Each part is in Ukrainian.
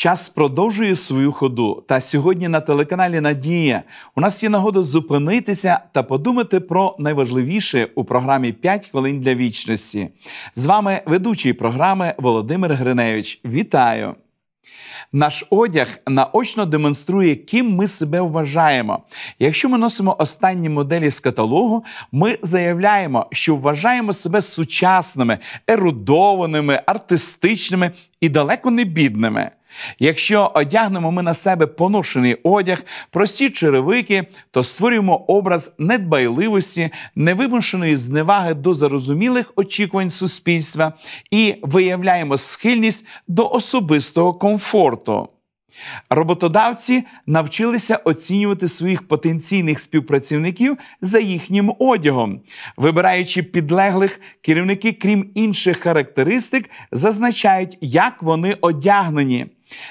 Час продовжує свою ходу. Та сьогодні на телеканалі Надія у нас є нагода зупинитися та подумати про найважливіше у програмі «5 хвилин для вічності. З вами ведучий програми Володимир Гриневич. Вітаю! Наш одяг наочно демонструє, ким ми себе вважаємо. Якщо ми носимо останні моделі з каталогу, ми заявляємо, що вважаємо себе сучасними, ерудованими, артистичними і далеко не бідними. Якщо одягнемо ми на себе поношений одяг, прості черевики, то створюємо образ недбайливості, невимушеної зневаги до зарозумілих очікувань суспільства і виявляємо схильність до особистого комфорту. Роботодавці навчилися оцінювати своїх потенційних співпрацівників за їхнім одягом. Вибираючи підлеглих, керівники, крім інших характеристик, зазначають, як вони одягнені.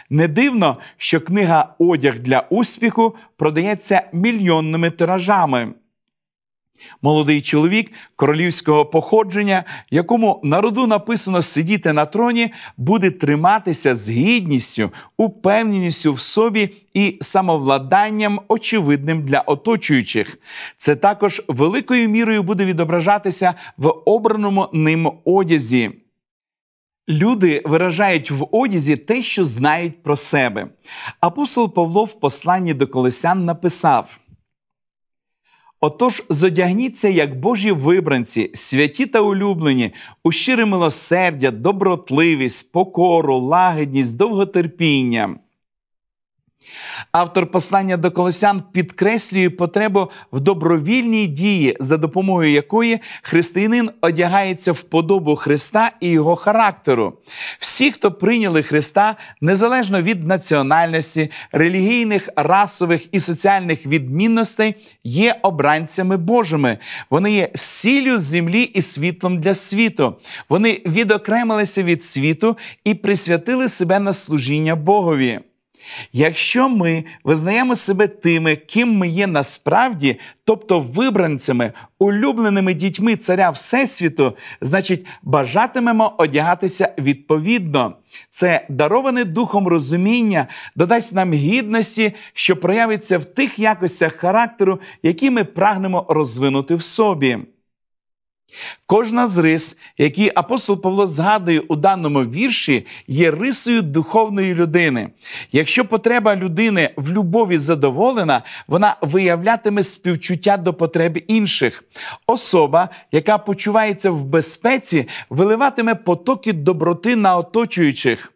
Не дивно, що книга Одяг для успіху продається мільйонними тиражами. Молодий чоловік королівського походження, якому народу написано сидіти на троні, буде триматися з гідністю, упевненістю в собі і самовладанням, очевидним для оточуючих. Це також великою мірою буде відображатися в обраному ним одязі. Люди виражають в одязі те, що знають про себе. Апостол Павло в посланні до Колесян написав. Отож, зодягніться, як Божі вибранці, святі та улюблені, у щире милосердя, добротливість, покору, лагідність, довготерпіння. Автор послання до колосян підкреслює потребу в добровільній дії, за допомогою якої християнин одягається в подобу Христа і його характеру. Всі, хто прийняли Христа, незалежно від національності, релігійних, расових і соціальних відмінностей, є обранцями Божими. Вони є сіллю землі і світлом для світу. Вони відокремилися від світу і присвятили себе на служіння Богові. Якщо ми визнаємо себе тими, ким ми є насправді, тобто вибранцями, улюбленими дітьми царя Всесвіту, значить бажатимемо одягатися відповідно. Це дароване духом розуміння додасть нам гідності, що проявиться в тих якостях характеру, які ми прагнемо розвинути в собі. Кожна з рис, які апостол Павло згадує у даному вірші, є рисою духовної людини. Якщо потреба людини в любові задоволена, вона виявлятиме співчуття до потреб інших. Особа, яка почувається в безпеці, виливатиме потоки доброти на оточуючих.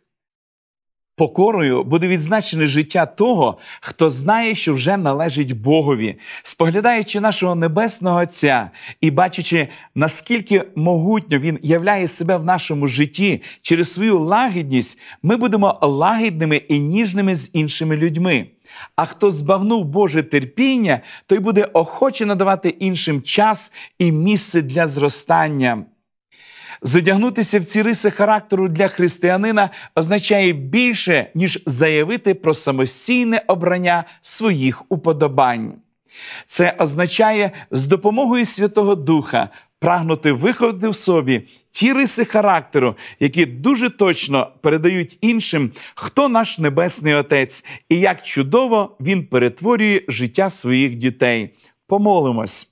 Покорою буде відзначене життя того, хто знає, що вже належить Богові, споглядаючи нашого небесного Отця і бачачи, наскільки могутньо він являє себе в нашому житті через свою лагідність, ми будемо лагідними і ніжними з іншими людьми. А хто збагнув Боже терпіння, той буде охоче надавати іншим час і місце для зростання. Зодягнутися в ці риси характеру для християнина означає більше, ніж заявити про самостійне обрання своїх уподобань. Це означає з допомогою Святого Духа прагнути виховати в собі ті риси характеру, які дуже точно передають іншим, хто наш Небесний Отець і як чудово Він перетворює життя своїх дітей. Помолимось.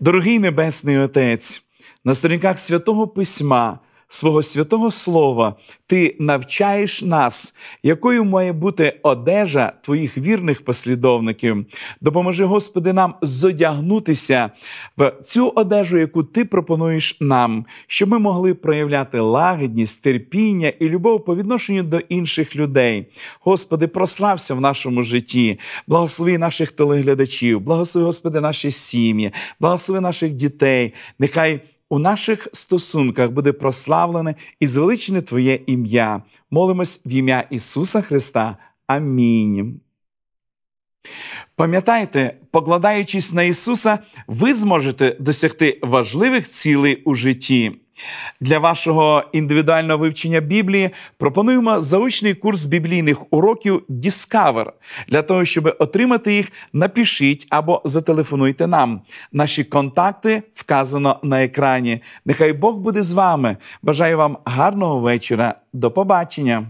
Дорогий Небесний Отець на сторінках святого письма, свого святого Слова, ти навчаєш нас, якою має бути одежа твоїх вірних послідовників. Допоможи, Господи, нам зодягнутися в цю одежу, яку ти пропонуєш нам, щоб ми могли проявляти лагідність, терпіння і любов по відношенню до інших людей. Господи, прослався в нашому житті, благослови наших телеглядачів, благослови, Господи, наші сім'ї, благослови наших дітей. Нехай у наших стосунках буде прославлене і звеличене Твоє ім'я. Молимось в ім'я Ісуса Христа. Амінь. Пам'ятайте, покладаючись на Ісуса, ви зможете досягти важливих цілей у житті. Для вашого індивідуального вивчення Біблії пропонуємо заочний курс біблійних уроків Discover. Для того, щоб отримати їх, напишіть або зателефонуйте нам. Наші контакти вказано на екрані. Нехай Бог буде з вами. Бажаю вам гарного вечора. До побачення!